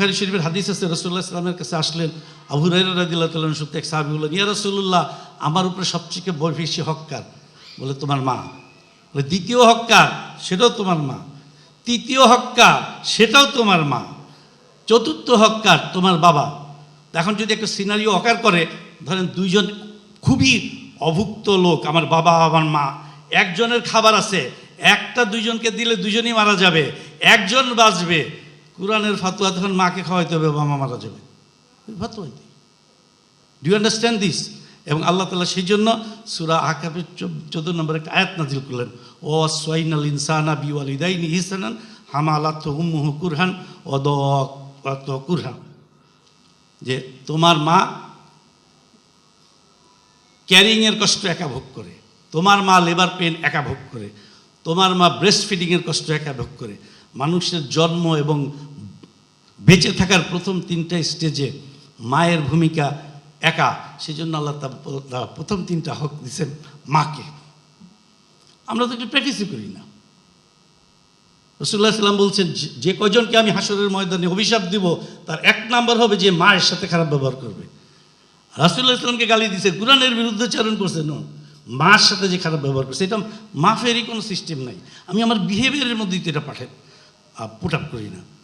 বুখারি শরীফের হাদিস আছে রসুল্লাহ ইসলামের কাছে আসলেন, আবু রাদিল্লাহ তাল্লাহ সত্যি এক সাহাবি বললেন, ইয়া রসুল্লাহ আমার উপরে সবচেয়ে বড় বেশি হক্কার বলে, তোমার মা। বলে, দ্বিতীয় হক্কার সেটাও তোমার মা। তৃতীয় হক্কার সেটাও তোমার মা। চতুর্থ হক্কার তোমার বাবা। এখন যদি একটা সিনারিও অকার করে, ধরেন দুইজন খুবই অভুক্ত লোক, আমার বাবা, আমার মা, একজনের খাবার আছে, একটা দুইজনকে দিলে দুজনই মারা যাবে, একজন বাঁচবে কোরআনের ফাতুয়া তখন মাকে খাওয়াইতে হবে, বাবা মারা যাবে। ফাতুয়া ডু ইউ আন্ডারস্ট্যান্ড দিস এবং আল্লাহ তালা সেই জন্য সুরা আকাবের চোদ্দ নম্বর একটা আয়াত নাজিল করলেন। ও সোয়াইনাল ইনসানা বিওয়ালিদাইনি ইহসানান হামালাত উম্মুহু কুরহান ও দ কুরহান। যে তোমার মা ক্যারিংয়ের কষ্ট একা ভোগ করে, তোমার মা লেবার পেন একা ভোগ করে, তোমার মা ব্রেস্ট ফিডিংয়ের কষ্ট একা ভোগ করে, মানুষের জন্ম এবং বেঁচে থাকার প্রথম তিনটা স্টেজে মায়ের ভূমিকা একা। সেই জন্য আল্লাহ তা প্রথম তিনটা হক দিয়েছেন মাকে। আমরা তো একটু প্র্যাকটিসই করি না। রসুল্লাহ সাল্লাম বলছেন, যে- কয়জনকে আমি হাসরের ময়দানে অভিশাপ দিব, তার এক নাম্বার হবে যে মায়ের সাথে খারাপ ব্যবহার করবে। রাসুল্লাহ ইসলামকে গালি দিছে কোরআনের বিরুদ্ধে চারণ করছে। ন, মার সাথে যে খারাপ ব্যবহার করছে, এটা মাফেরই কোনো সিস্টেম নাই। আমি আমার বিহেভিয়ারের মধ্যেই তো এটা পাঠাই পুট আপ করি না।